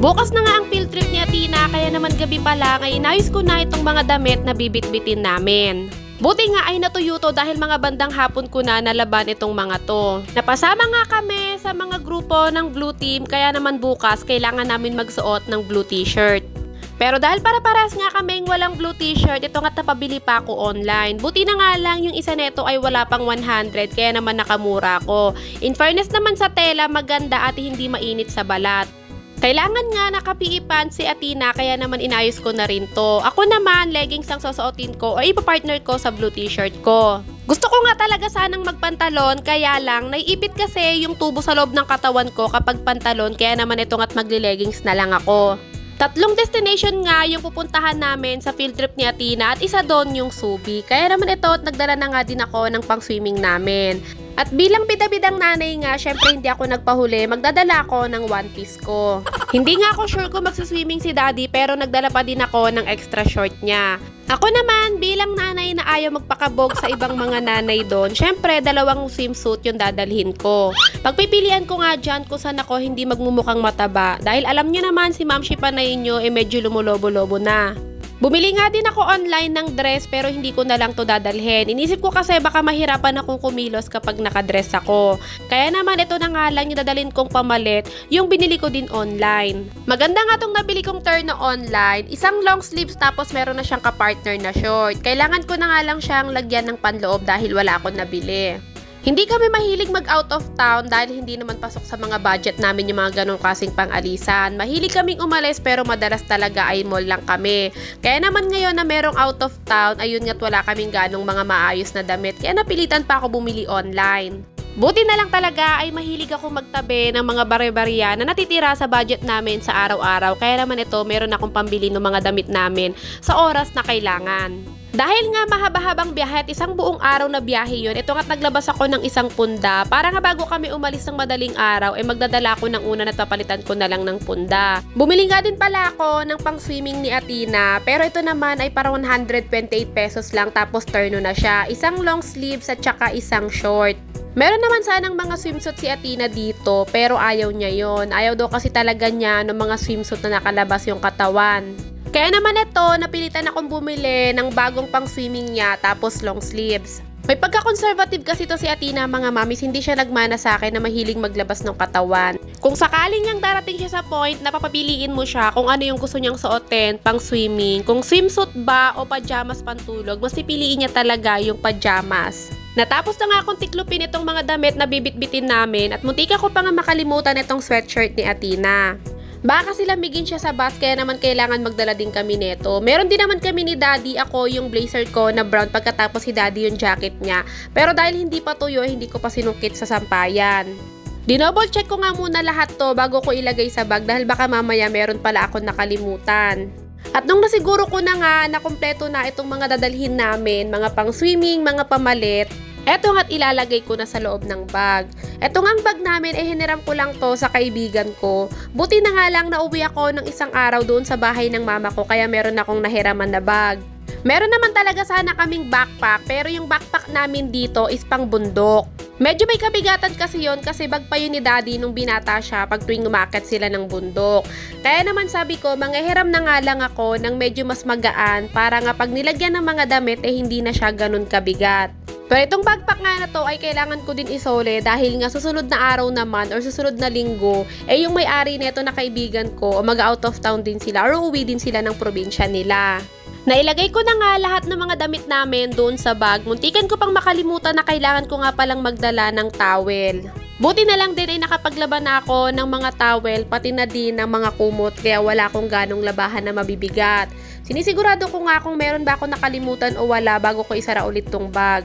Bukas na nga ang field trip ni Atina kaya naman gabi pa lang ay inayos ko na itong mga damit na bibit-bitin namin. Buti nga ay natuyo to dahil mga bandang hapon ko na nalaban itong mga to. Napasama nga kami sa mga grupo ng blue team kaya naman bukas kailangan namin magsuot ng blue t-shirt. Pero dahil para-paras nga kaming walang blue t-shirt, ito nga tapabili pa ako online. Buti na nga lang yung isa neto ay wala pang 100 kaya naman nakamura ko. In fairness naman sa tela, maganda at hindi mainit sa balat. Kailangan nga nakapiipan si Atina kaya naman inayos ko na rin to. Ako naman, leggings ang susuotin ko o ipapartner ko sa blue t-shirt ko. Gusto ko nga talaga sanang magpantalon kaya lang naiipit kasi yung tubo sa loob ng katawan ko kapag pantalon kaya naman ito nga't magli-leggings na lang ako. Tatlong destination nga yung pupuntahan namin sa field trip ni Atina at isa doon yung Subi. Kaya naman ito at nagdala na nga din ako ng pang swimming namin. At bilang bida-bidang nanay nga, syempre hindi ako nagpahuli, magdadala ako ng one piece ko. hindi nga ako sure kung magsiswimming si daddy pero nagdala pa din ako ng extra short niya. Ako naman, bilang nanay na ayaw magpakabog sa ibang mga nanay doon, syempre dalawang swimsuit yung dadalhin ko. Pagpipilian ko nga dyan kung saan ako hindi magmumukhang mataba dahil alam nyo naman si Ma'am Shipanay nyo eh medyo lumulobo-lobo na. Bumili nga din ako online ng dress pero hindi ko na lang to dadalhin. Inisip ko kasi baka mahirapan akong kumilos kapag nakadress ako. Kaya naman ito na nga lang yung dadalhin kong pamalit, yung binili ko din online. Maganda nga tong nabili kong turn na online. Isang long sleeves tapos meron na siyang kapartner na short. Kailangan ko na nga lang siyang lagyan ng panloob dahil wala akong nabili. Hindi kami mahilig mag out of town dahil hindi naman pasok sa mga budget namin yung mga ganong kasing pang-alisan. Mahilig kaming umalis pero madalas talaga ay mall lang kami. Kaya naman ngayon na merong out of town, ayun nga't wala kaming ganong mga maayos na damit. Kaya napilitan pa ako bumili online. Buti na lang talaga ay mahilig ako magtabi ng mga bare-bariya na natitira sa budget namin sa araw-araw. Kaya naman ito, meron akong pambili ng mga damit namin sa oras na kailangan. Dahil nga mahaba-habang biyahe at isang buong araw na biyahe yun, ito nga't naglabas ako ng isang punda. Para nga bago kami umalis ng madaling araw, eh magdadala ko ng una at papalitan ko na lang ng punda. Bumili nga din pala ako ng pang swimming ni Atina, pero ito naman ay para 128 pesos lang tapos turno na siya. Isang long sleeves at saka isang short. Meron naman sanang mga swimsuit si Atina dito, pero ayaw niya yon. Ayaw daw kasi talaga niya ng mga swimsuit na nakalabas yung katawan. Kaya naman ito, napilitan akong bumili ng bagong pang swimming niya tapos long sleeves. May pagka-conservative kasi to si Atina mga mamis, hindi siya nagmana sa akin na mahilig maglabas ng katawan. Kung sakaling niyang darating siya sa point na papapiliin mo siya kung ano yung gusto niyang suotin pang swimming, kung swimsuit ba o pajamas pantulog, mas pipiliin niya talaga yung pajamas. Natapos na nga akong tiklupin itong mga damit na bibitbitin namin at muntika ko pa nga makalimutan itong sweatshirt ni Atina. Baka kasi lamigin siya sa bus kaya naman kailangan magdala din kami neto. Meron din naman kami ni daddy ako yung blazer ko na brown pagkatapos si daddy yung jacket niya. Pero dahil hindi pa tuyo, hindi ko pa sinungkit sa sampayan. Dinouble check ko nga muna lahat to bago ko ilagay sa bag dahil baka mamaya meron pala ako nakalimutan. At nung nasiguro ko na nga na kumpleto na itong mga dadalhin namin, mga pang swimming, mga pamalit, eto nga't ilalagay ko na sa loob ng bag. Eto nga ang bag namin, eh hiniram ko lang to sa kaibigan ko. Buti na nga lang nauwi ako ng isang araw doon sa bahay ng mama ko kaya meron akong nahiraman na bag. Meron naman talaga sana kaming backpack pero yung backpack namin dito is pang bundok. Medyo may kabigatan kasi yon kasi bag pa yun ni daddy nung binata siya pag tuwing umakit sila ng bundok. Kaya naman sabi ko, manghihiram na nga lang ako ng medyo mas magaan para nga pag nilagyan ng mga damit eh hindi na siya ganun kabigat. Pero itong backpack nga na to ay kailangan ko din isole dahil nga susunod na araw naman or susunod na linggo, eh yung may-ari nito na kaibigan ko, mag-out of town din sila or uuwi din sila ng probinsya nila. Nailagay ko na nga lahat ng mga damit namin doon sa bag. Muntikan ko pang makalimutan na kailangan ko nga palang magdala ng towel. Buti na lang din ay nakapaglaban na ako ng mga towel pati na din ng mga kumot kaya wala akong ganong labahan na mabibigat. Sinisigurado ko nga kung meron ba ako nakalimutan o wala bago ko isara ulit tong bag.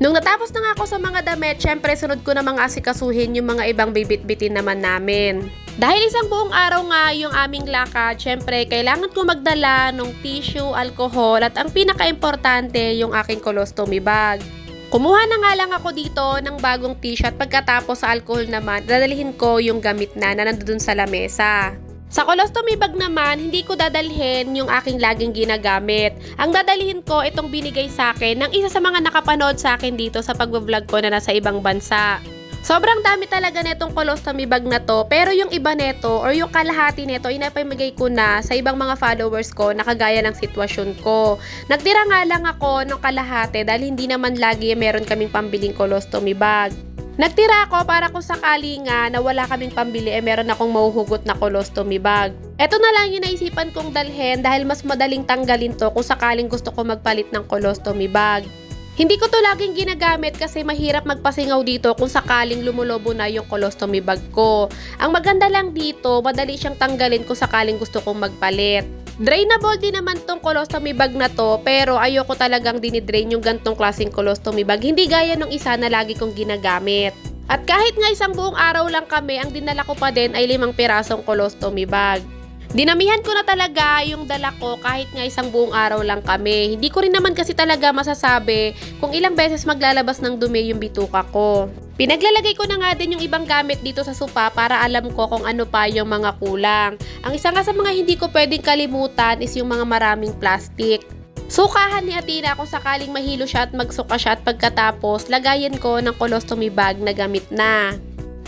Nung natapos na nga ako sa mga damit, syempre sunod ko na mga asikasuhin yung mga ibang bibit-bitin naman namin. Dahil isang buong araw nga yung aming lakad, syempre kailangan ko magdala ng tissue, alcohol at ang pinaka-importante yung aking colostomy bag. Kumuha na nga lang ako dito ng bagong at pagkatapos sa alcohol naman, dadalhin ko yung gamit na na nandun sa lamesa. Sa colostomy bag naman, hindi ko dadalhin yung aking laging ginagamit. Ang dadalhin ko itong binigay sa akin ng isa sa mga nakapanood sa akin dito sa pagbablog ko na nasa ibang bansa. Sobrang dami talaga netong colostomy bag na to, pero yung iba neto or yung kalahati neto, inapamigay ko na sa ibang mga followers ko na kagaya ng sitwasyon ko. Nagtira nga lang ako ng kalahati dahil hindi naman lagi meron kaming pambiling colostomy bag. Nagtira ako para kung sakali nga na wala kaming pambili eh meron akong mahuhugot na colostomy bag. Ito na lang yung naisipan kong dalhin dahil mas madaling tanggalin to kung sakaling gusto ko magpalit ng colostomy bag. Hindi ko to laging ginagamit kasi mahirap magpasingaw dito kung sakaling lumulobo na yung colostomy bag ko. Ang maganda lang dito, madali siyang tanggalin kung sakaling gusto kong magpalit. Drainable din naman tong colostomy bag na to, pero ayoko talagang dinidrain yung gantong klaseng colostomy bag. Hindi gaya nung isa na lagi kong ginagamit. At kahit nga isang buong araw lang kami, ang dinala ko pa din ay limang pirasong colostomy bag. Dinamihan ko na talaga yung dala ko kahit nga isang buong araw lang kami. Hindi ko rin naman kasi talaga masasabi kung ilang beses maglalabas ng dumi yung bituka ko. Pinaglalagay ko na nga din yung ibang gamit dito sa sopa para alam ko kung ano pa yung mga kulang. Ang isa nga sa mga hindi ko pwedeng kalimutan is yung mga maraming plastic. Sukahan ni Atina kung sakaling mahilo siya at magsuka siya at pagkatapos lagayan ko ng colostomy bag na gamit na.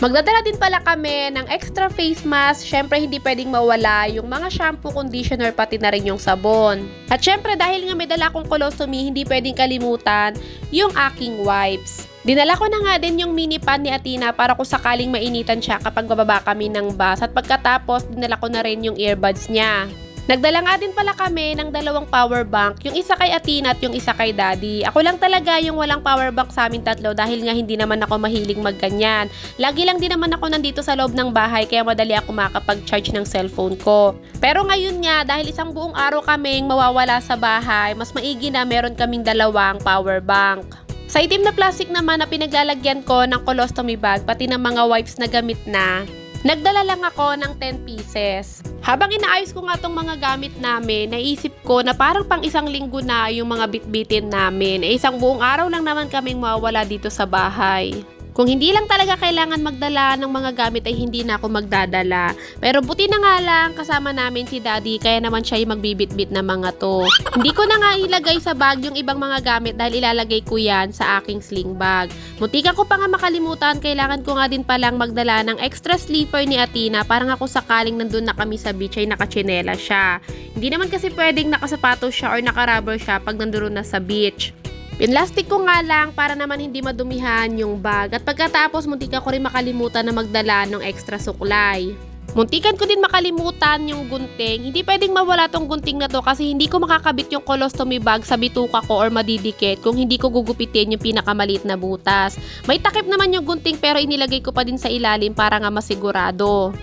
Magdadala din pala kami ng extra face mask. Syempre, hindi pwedeng mawala yung mga shampoo, conditioner, pati na rin yung sabon. At syempre, dahil nga may dala akong colostomy, hindi pwedeng kalimutan yung aking wipes. Dinala ko na nga din yung mini pan ni Atina para kung sakaling mainitan siya kapag bababa kami ng bus. At pagkatapos, dinala ko na rin yung earbuds niya. Nagdala nga din pala kami ng dalawang power bank, yung isa kay Atina at yung isa kay Daddy. Ako lang talaga yung walang power bank sa amin tatlo dahil nga hindi naman ako mahilig magganyan. Lagi lang din naman ako nandito sa loob ng bahay kaya madali ako makapag-charge ng cellphone ko. Pero ngayon nga, dahil isang buong araw kaming mawawala sa bahay, mas maigi na meron kaming dalawang power bank. Sa itim na plastic naman na pinaglalagyan ko ng colostomy bag, pati ng mga wipes na gamit na, nagdala lang ako ng 10 pieces. Habang inaayos ko nga tong mga gamit namin, naisip ko na parang pang isang linggo na yung mga bitbitin namin. Eh, isang buong araw lang naman kaming mawawala dito sa bahay. Kung hindi lang talaga kailangan magdala ng mga gamit ay hindi na ako magdadala. Pero buti na nga lang kasama namin si daddy kaya naman siya yung magbibitbit na mga to. Hindi ko na nga ilagay sa bag yung ibang mga gamit dahil ilalagay ko yan sa aking sling bag. Muntika ko pa nga makalimutan, kailangan ko nga din palang magdala ng extra sleeper ni Atina para nga kung sakaling nandun na kami sa beach ay nakachinela siya. Hindi naman kasi pwedeng nakasapatos siya or nakarubber siya pag nandun na sa beach. Pinlastic ko nga lang para naman hindi madumihan yung bag at pagkatapos muntika ko rin makalimutan na magdala ng extra suklay. Muntikan ko din makalimutan yung gunting. Hindi pwedeng mawala tong gunting na to kasi hindi ko makakabit yung colostomy bag sa bituka ko or madidikit kung hindi ko gugupitin yung pinakamaliit na butas. May takip naman yung gunting pero inilagay ko pa din sa ilalim para nga masigurado.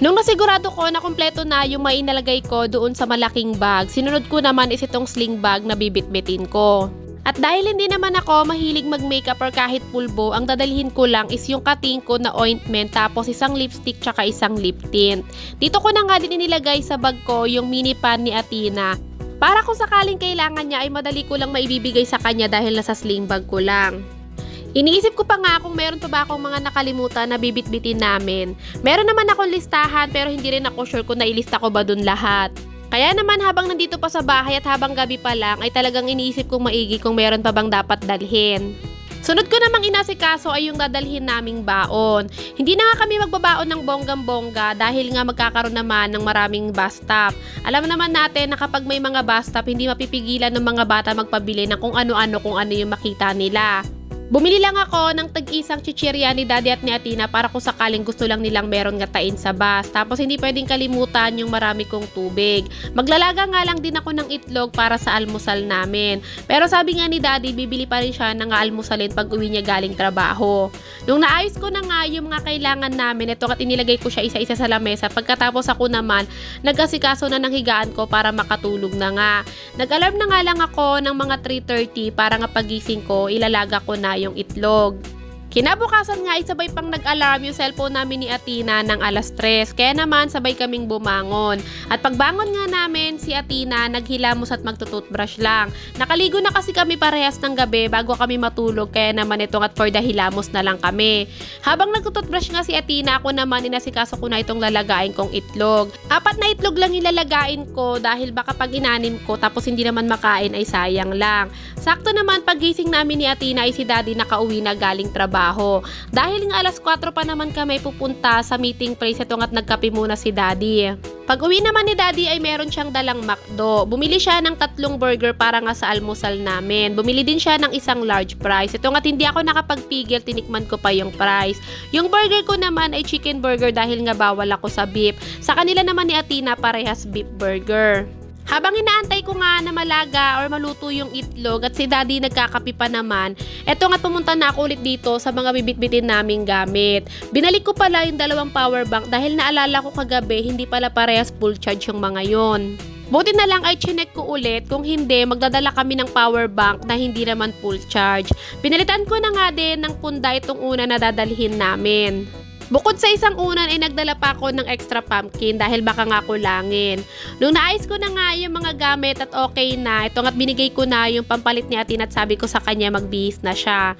Nung nasigurado ko na kompleto na yung mainalagay ko doon sa malaking bag, sinunod ko naman is itong sling bag na bibitbitin ko. At dahil hindi naman ako mahilig mag-makeup or kahit pulbo, ang dadalhin ko lang is yung kating ko na ointment tapos isang lipstick tsaka isang lip tint. Dito ko na nga din inilagay sa bag ko yung mini pan ni Atina. Para kung sakaling kailangan niya ay madali ko lang maibibigay sa kanya dahil nasa sling bag ko lang. Iniisip ko pa nga kung meron pa ba akong mga nakalimutan na bibitbitin namin. Meron naman akong listahan pero hindi rin ako sure kung nailista ko ba dun lahat. Kaya naman habang nandito pa sa bahay at habang gabi pa lang ay talagang iniisip kong maigi kung meron pa bang dapat dalhin. Sunod ko namang inasikaso ay yung dadalhin naming baon. Hindi na nga kami magbabaon ng bonggang-bongga dahil nga magkakaroon naman ng maraming bus stop. Alam naman natin na kapag may mga bus stop, hindi mapipigilan ng mga bata magpabili ng kung ano-ano kung ano yung makita nila. Bumili lang ako ng tag-isang chichirya ni Daddy at ni Atina para kung sakaling gusto lang nilang meron gatain sa bus. Tapos hindi pwedeng kalimutan yung marami kong tubig. Maglalaga nga lang din ako ng itlog para sa almusal namin. Pero sabi nga ni Daddy, bibili pa rin siya ng almusalin pag uwi niya galing trabaho. Nung naayos ko na nga yung mga kailangan namin, ito at inilagay ko siya isa-isa sa lamesa. Pagkatapos ako naman, nagkasikaso na ng higaan ko para makatulog na nga. Nag-alarm na nga lang ako ng mga 3.30 para nga pagising ko, ilalaga ko na yung itlog. Kinabukasan nga ay sabay pang nag-alarm yung cellphone namin ni Atina ng alas 3. Kaya naman sabay kaming bumangon. At pagbangon nga namin, si Atina naghilamos at magtututbrush lang. Nakaligo na kasi kami parehas ng gabi bago kami matulog kaya naman itong at for the hilamos na lang kami. Habang nagtututbrush nga si Atina, ako naman inasikaso ko na itong lalagain kong itlog. Apat na itlog lang ilalagain ko dahil baka pag inanim ko tapos hindi naman makain ay sayang lang. Sakto naman pagising namin ni Atina ay si Daddy nakauwi na galing trabaho trabaho. Dahil nga alas 4 pa naman kami pupunta sa meeting place, ito nga't nagkape muna si daddy. Pag uwi naman ni daddy ay meron siyang dalang McDo. Bumili siya ng tatlong burger para nga sa almusal namin. Bumili din siya ng isang large fries. Ito nga't hindi ako nakapagpigil, tinikman ko pa yung fries. Yung burger ko naman ay chicken burger dahil nga bawal ako sa beef. Sa kanila naman ni Atina parehas beef burger. Habang inaantay ko nga na malaga or maluto yung itlog at si daddy nagkakapi pa naman, eto nga pumunta na ako ulit dito sa mga bibit-bitin naming gamit. Binalik ko pala yung dalawang power bank dahil naalala ko kagabi hindi pala parehas full charge yung mga yon. Buti na lang ay chinek ko ulit kung hindi magdadala kami ng power bank na hindi naman full charge. Pinalitan ko na nga din ng punda itong una na dadalhin namin. Bukod sa isang unan ay nagdala pa ako ng extra pumpkin dahil baka nga kulangin. Nung naayos ko na nga yung mga gamit at okay na, ito nga't binigay ko na yung pampalit ni atin at sabi ko sa kanya magbihis na siya.